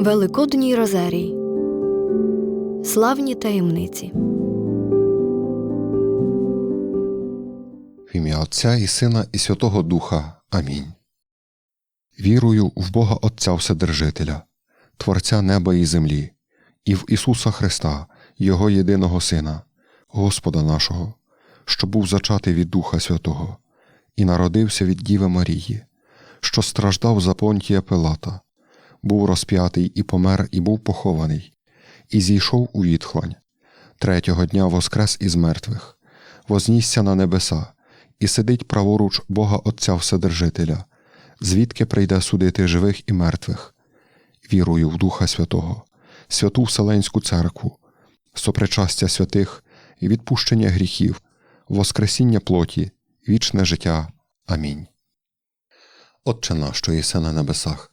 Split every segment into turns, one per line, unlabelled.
Великодній Розарій Славні таємниці.
В ім'я Отця і Сина, і Святого Духа. Амінь. Вірую в Бога Отця Вседержителя, Творця неба і землі, і в Ісуса Христа, Його єдиного Сина, Господа нашого, що був зачатий від Духа Святого, і народився від Діви Марії, що страждав за понтія Пилата, був розп'ятий і помер, і був похований, і зійшов у відхлань. Третього дня воскрес із мертвих, вознісся на небеса і сидить праворуч Бога Отця Вседержителя, звідки прийде судити живих і мертвих. Вірую в Духа Святого, святу Вселенську церкву, сопричастя святих і відпущення гріхів, воскресіння плоті, вічне життя. Амінь. Отче наш, що єси на небесах,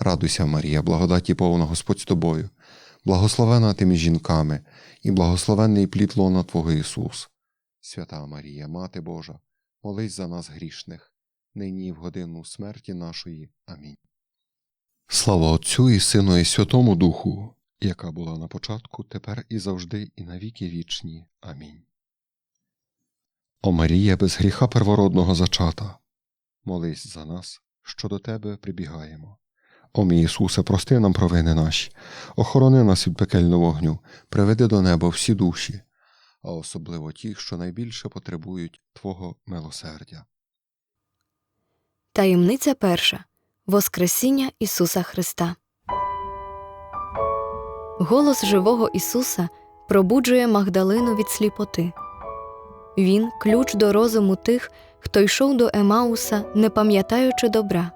Радуйся, Марія, благодаті повна Господь з тобою, благословена ти між жінками, і благословений плід лона Твого Ісус. Свята Марія, Мати Божа, молись за нас грішних, нині і в годину смерті нашої. Амінь. Слава Отцю і Сину, і Святому Духу, яка була на початку, тепер і завжди, і навіки вічні. Амінь. О Марія, без гріха первородного зачата, молись за нас, що до Тебе прибігаємо. О мій Ісусе, прости нам провини наші, охорони нас від пекельного вогню, приведи до неба всі душі, а особливо ті, що найбільше потребують Твого милосердя.
Таємниця перша Воскресіння Ісуса Христа. Голос живого Ісуса пробуджує Магдалину від сліпоти. Він ключ до розуму тих, хто йшов до Емауса, не пам'ятаючи добра.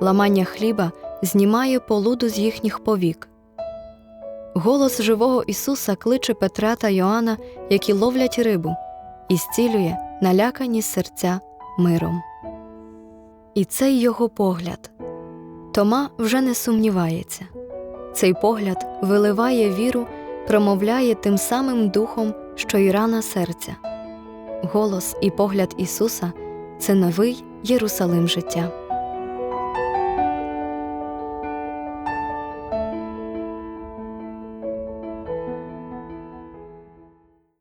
Ламання хліба знімає полуду з їхніх повік. Голос живого Ісуса кличе Петра та Йоанна, які ловлять рибу, і зцілює налякані серця миром. І цей його погляд. Тома вже не сумнівається. Цей погляд виливає віру, промовляє тим самим духом, що й рана серця. Голос і погляд Ісуса це новий Єрусалим життя.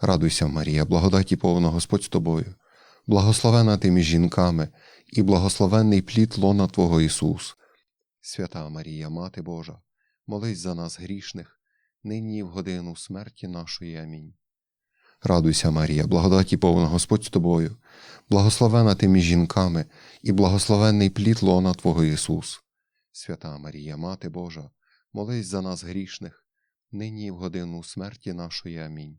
Радуйся, Марія, благодаті повна Господь з тобою, благословена ти між жінками, і благословенний плід лона Твого Ісус. Свята Марія, Мати Божа, молись за нас грішних, нині в годину смерті нашої. Амінь. Радуйся, Марія, благодаті повна Господь з тобою, благословена ти між жінками, і благословенний плід лона Твого Ісус. Свята Марія, Мати Божа, молись за нас грішних, нині в годину смерті нашої. Амінь.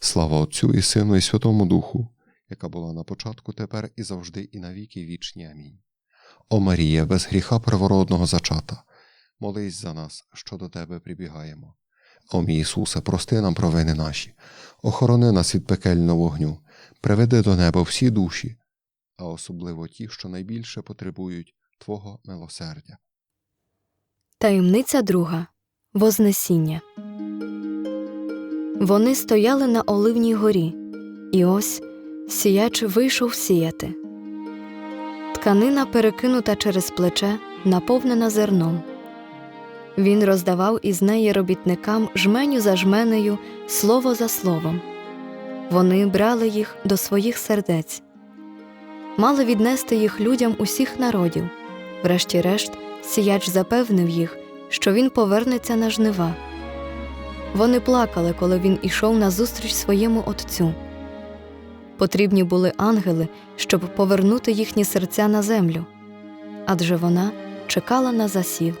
Слава Отцю і Сину, і Святому Духу, яка була на початку, тепер і завжди, і навіки вічні. Амінь. О Марія, без гріха первородного зачата, молись за нас, що до Тебе прибігаємо. О мій Ісусе, прости нам провини наші, охорони нас від пекельного вогню, приведи до неба всі душі, а особливо ті, що найбільше потребують Твого милосердя.
Таємниця друга Вознесіння. Вони стояли на Оливній горі, і ось сіяч вийшов сіяти. Тканина, перекинута через плече, наповнена зерном. Він роздавав із неї робітникам жменю за жменею, слово за словом. Вони брали їх до своїх сердець, мали віднести їх людям усіх народів. Врешті-решт, сіяч запевнив їх, що він повернеться на жнива. Вони плакали, коли він ішов назустріч своєму отцю. Потрібні були ангели, щоб повернути їхні серця на землю, адже вона чекала на засів.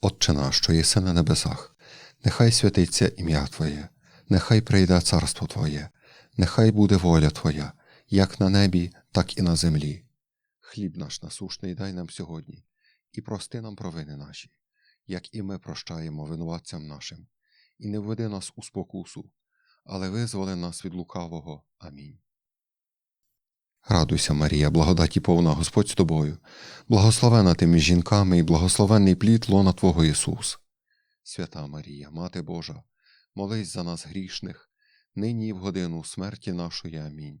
Отче наш, що єси на небесах, нехай святиться ім'я Твоє, нехай прийде царство Твоє, нехай буде воля Твоя, як на небі, так і на землі. Хліб наш насушний дай нам сьогодні, і прости нам провини наші, як і ми прощаємо винуватцям нашим, і не введи нас у спокусу, але визволи нас від лукавого. Амінь. Радуйся, Марія, благодаті повна Господь з тобою, благословена ти між жінками і благословенний плід лона Твого Ісус. Свята Марія, Мати Божа, молись за нас грішних, нині і в годину смерті нашої. Амінь.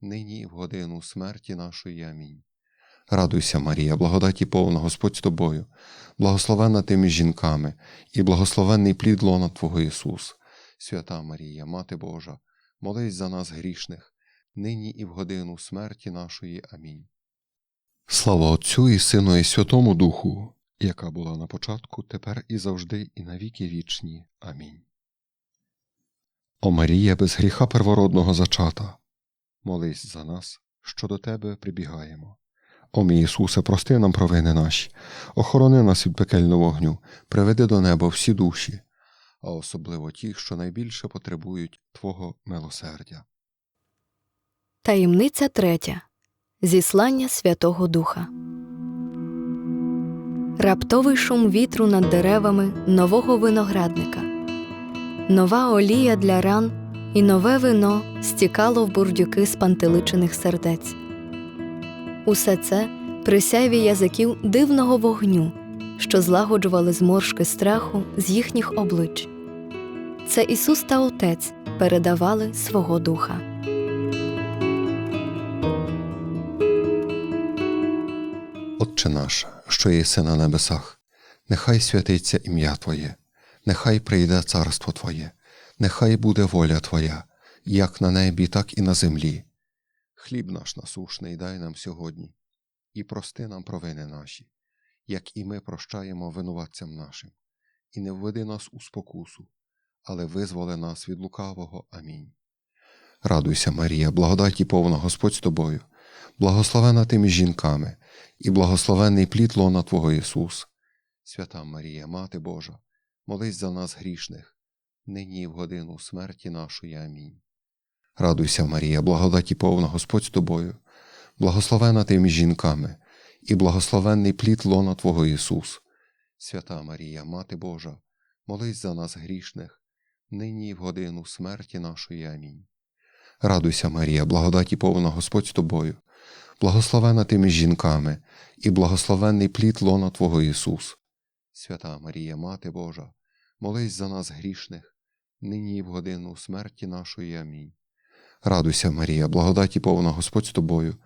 нині в годину смерті нашої. Амінь. Радуйся, Марія, благодаті повна Господь з тобою, благословена ти між жінками, і благословенний плід лона Твого Ісус. Свята Марія, Мати Божа, молись за нас грішних, нині і в годину смерті нашої. Амінь. Слава Отцю і Сину і Святому Духу, яка була на початку, тепер і завжди, і навіки вічні. Амінь. О Марія, без гріха первородного зачата, молись за нас, що до Тебе прибігаємо. О мій Ісусе, прости нам провини наші, охорони нас від пекельного вогню, приведи до неба всі душі, а особливо ті, що найбільше потребують Твого милосердя.
Таємниця третя. Зіслання Святого Духа. Раптовий шум вітру над деревами нового виноградника. Нова олія для ран і нове вино стікало в бурдюки спантеличених сердець. Усе це при сяйві язиків дивного вогню, що злагоджували зморшки страху з їхніх облич. Це Ісус та Отець передавали свого духа.
Отче наш, що єси на небесах, нехай святиться ім'я Твоє, нехай прийде царство Твоє, нехай буде воля Твоя, як на небі, так і на землі. Хліб наш насушний дай нам сьогодні, і прости нам провини наші, як і ми прощаємо винуватцям нашим, і не введи нас у спокусу, але визволи нас від лукавого. Амінь. Радуйся, Марія, благодаті повна Господь з тобою, благословена ти між жінками, і благословенний плід лона Твого Ісус. Свята Марія, Мати Божа, молись за нас грішних, нині в годину смерті нашої. Амінь. Радуйся, Марія, благодаті повна Господь з тобою, благословена ти між жінками, і благословенний плід лона Твого Ісус. Свята Марія, Мати Божа, молись за нас грішних, нині в годину смерті нашої. Амінь. Радуйся, Марія, благодаті повна Господь з тобою, благословена ти між жінками, і благословенний плід лона Твого Ісус. Свята Марія, Мати Божа, молись за нас грішних, нині і в годину смерті нашої. Амінь. Радуйся, Марія, благодаті повна Господь з тобою,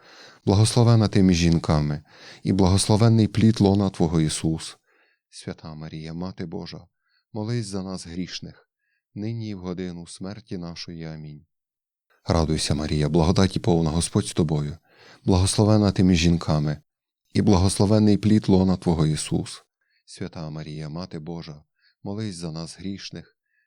благословена ти між жінками, і благословенний плід лона Твого Ісус. Свята Марія, Мати Божа, молись за нас грішних, нині і в годину смерті нашої. Амінь. Радуйся, Марія, благодаті повна Господь з тобою, благословена ти між жінками, і благословенний плід лона Твого Ісус. Свята Марія, Мати Божа, молись за нас грішних,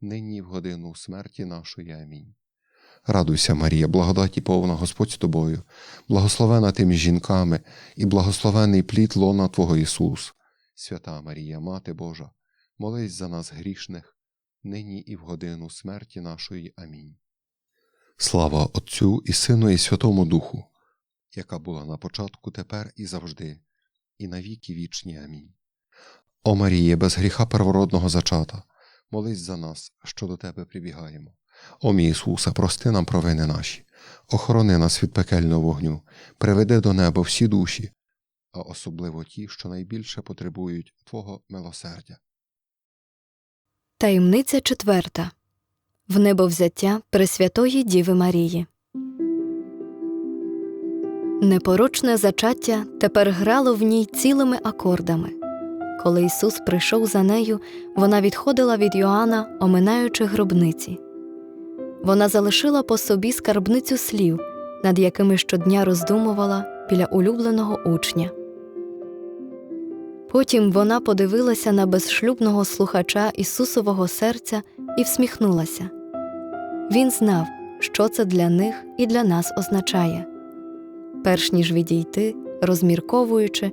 нині в годину смерті нашої. Амінь. Радуйся, Марія, благодаті повна Господь з тобою, благословена ти між жінками, і благословений плід лона Твого Ісус. Свята Марія, Мати Божа, молись за нас грішних, нині і в годину смерті нашої. Амінь. Слава Отцю і Сину, і Святому Духу, яка була на початку, тепер і завжди, і навіки вічні. Амінь. О Маріє, без гріха первородного зачата, молись за нас, що до Тебе прибігаємо. О мій Ісусе, прости нам провини наші, охорони нас від пекельного вогню, приведи до неба всі душі, а особливо ті, що найбільше потребують Твого милосердя.
Таємниця четверта В небовзяття Пресвятої Діви Марії. Непорочне зачаття тепер грало в ній цілими акордами. Коли Ісус прийшов за нею, вона відходила від Йоанна, оминаючи гробниці. Вона залишила по собі скарбницю слів, над якими щодня роздумувала біля улюбленого учня. Потім вона подивилася на безшлюбного слухача Ісусового серця і всміхнулася. Він знав, що це для них і для нас означає. Перш ніж відійти, розмірковуючи,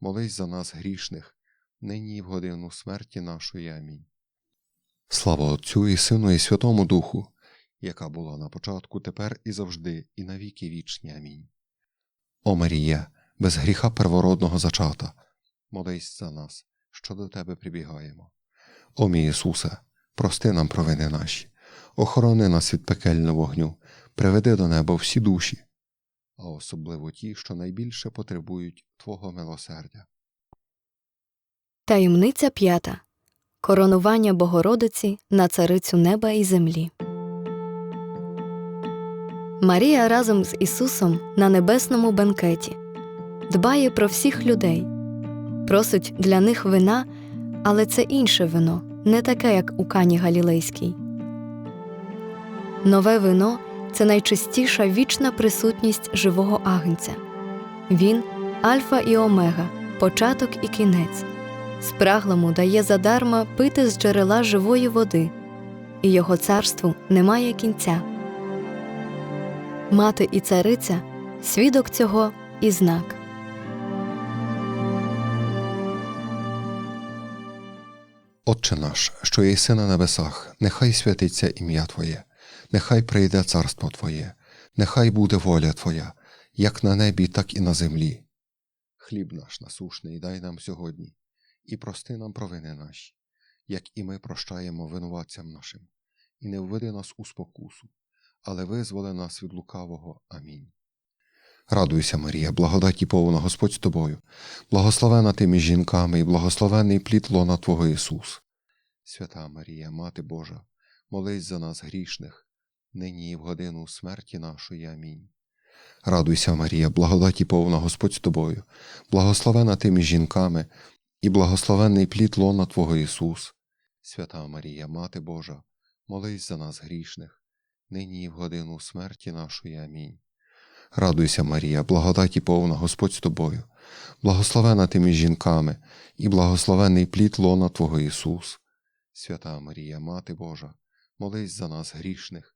молись за нас грішних, нині і в годину смерті нашої. Амінь. Слава Отцю і Сину, і Святому Духу, яка була на початку, тепер і завжди, і навіки вічні. Амінь. О Марія, без гріха первородного зачата, молись за нас, що до Тебе прибігаємо. О мій Ісусе, прости нам провини наші, охорони нас від пекельного вогню, приведи до неба всі душі, а особливо ті, що найбільше потребують Твого милосердя.
Таємниця п'ята Коронування Богородиці на царицю неба і землі. Марія разом з Ісусом на небесному бенкеті дбає про всіх людей, просить для них вина, але це інше вино, не таке, як у Кані Галілейській. Нове вино це найчистіша вічна присутність живого агнця. Він альфа і омега, початок і кінець. Спраглому дає задарма пити з джерела живої води, і його царству немає кінця. Мати і цариця свідок цього і знак.
Отче наш, що єси на небесах, нехай святиться ім'я Твоє, нехай прийде царство Твоє, нехай буде воля Твоя, як на небі, так і на землі. Хліб наш насушний дай нам сьогодні, і прости нам провини наші, як і ми прощаємо винуватцям нашим, і не введи нас у спокусу, але визволи нас від лукавого. Амінь. Радуйся, Марія, благодаті повна Господь з тобою, благословена ти між жінками і благословений плід лона Твого Ісус. Свята Марія, Мати Божа, молись за нас грішних, нині і в годину смерті нашої. Амінь. Радуйся, Марія, благодаті повна Господь з тобою, благословена ти між жінками, і благословенний плід лона Твого Ісус. Свята Марія, Мати Божа, молись за нас грішних, нині і в годину смерті нашої. Амінь. Радуйся, Марія, благодаті повна Господь з тобою, благословена ти між жінками, і благословений плід лона Твого Ісус. Свята Марія, Мати Божа, молись за нас грішних,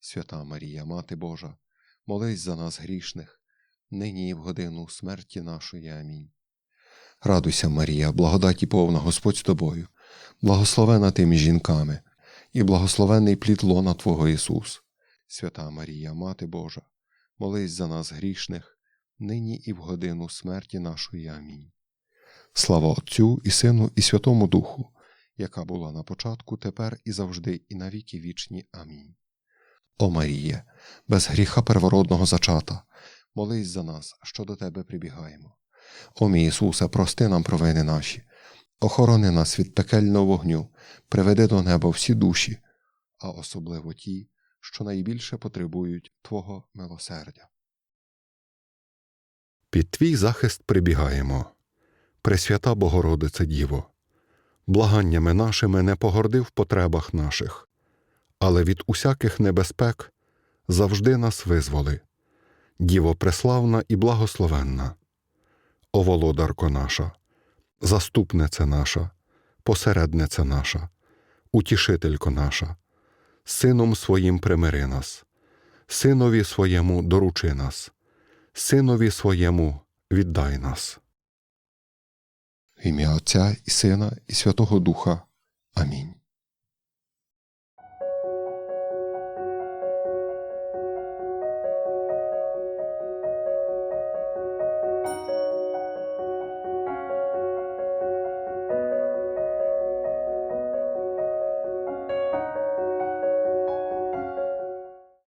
Свята Марія, Мати Божа, молись за нас грішних, нині і в годину смерті нашої. Амінь. Радуйся, Марія, благодаті повна Господь з тобою, благословена ти між жінками, і благословенний плід лона Твого Ісус. Свята Марія, Мати Божа, молись за нас грішних, нині і в годину смерті нашої. Амінь. Слава Отцю і Сину, і Святому Духу, яка була на початку, тепер і завжди, і навіки вічні. Амінь. О Маріє, без гріха первородного зачата, молись за нас, що до Тебе прибігаємо. О мій Ісусе, прости нам провини наші, охорони нас від пекельного вогню, приведи до неба всі душі, а особливо ті, що найбільше потребують Твого милосердя.
Під твій захист прибігаємо. Пресвята Богородице Діво, благаннями нашими не погорди в потребах наших, але від усяких небезпек завжди нас визволи. Діво преславна і благословенна, О володарко наша, заступниця наша, посередниця наша, утішителько наша, сином своїм примири нас, синові своєму доручи нас, синові своєму віддай нас.
В ім'я Отця і Сина, і Святого Духа. Амінь.